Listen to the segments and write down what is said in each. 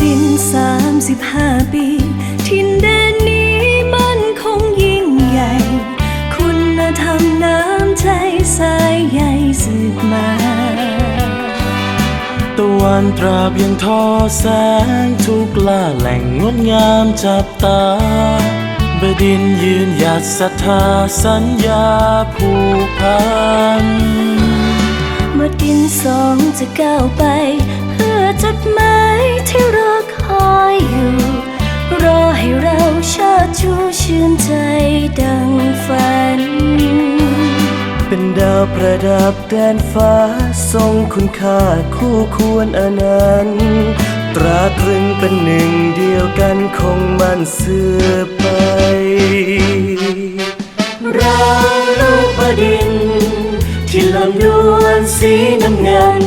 35ปี ทินแดนนี้มันคงยิ่งใหญ่ คุณธรรมน้ำใจสายใยสืบมาตะวันตราบยังทอแสงทุกล่าแหล่งงดงามจับตา บดินทร์ยืนหยัดศรัทธาสัญญาผูกพันเมื่อดินสองจะก้าวไป ชูชื่นใจดังฝัน เป็นดาวประดับแดนฟ้า ทรงคุณค่าคู่ควรอนันต์ตราตรึงเป็นหนึ่งเดียวกันคงมันเสื่อไป เราลูกบดินทร์ที่ลำดวนสีน้ำเงิน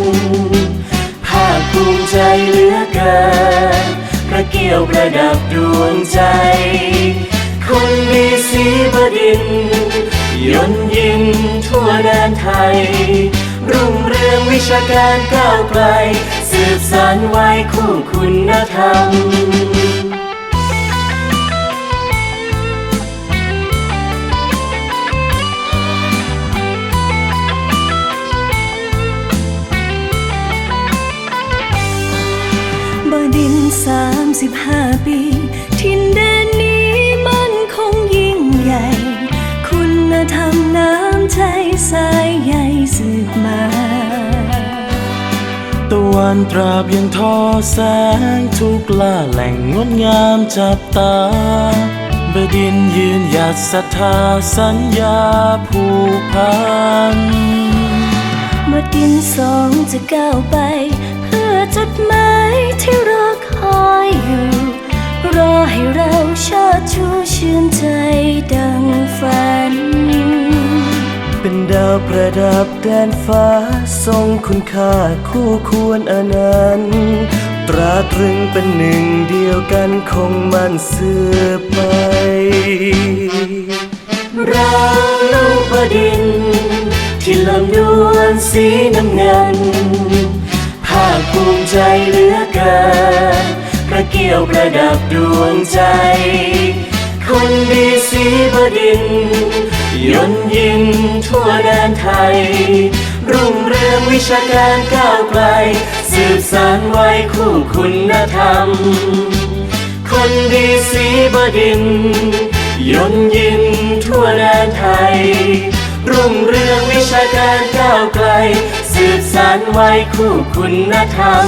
ภาคภูมิใจเหลือเกินพระเกี่ยวประดับดวงใจ คนมีสีบดินยนยินทั่วแดนไทย รุ่งเรืองวิชาการก้าวไกล สืบสานไว้คู่คุณธรรมบดินสามสิบห้าปี มันตราบยังทอแสงทุกล่าแหล่งงดงามจับตา บดินยืนหยัดศรัทธาสัญญาผูกพันเมื่อดินสองจะก้าวไป เพื่อจุดหมายที่รอคอยอยู่ รอให้เราเชิดชูชื่นใจ ประดับแดนฟ้าทรงคุณค่าคู่ควรอนันต์ตราตรึงเป็นหนึ่งเดียวกันคงมันเสื่อไปเราลูกบดิน ที่ลำดวนสีน้ำเงิน ภาคภูมิใจเหลือเกินพระเกี่ยวประดับดวงใจ คนดีสีบดินยนยินทั่วแดนไทย รุ่งเรืองวิชาการก้าวไกล สืบสานไว้คู่คุณธรรม คนดีสีบดินยนยินทั่วแดนไทย รุ่งเรืองวิชาการก้าวไกล สืบสานไว้คู่คุณธรรม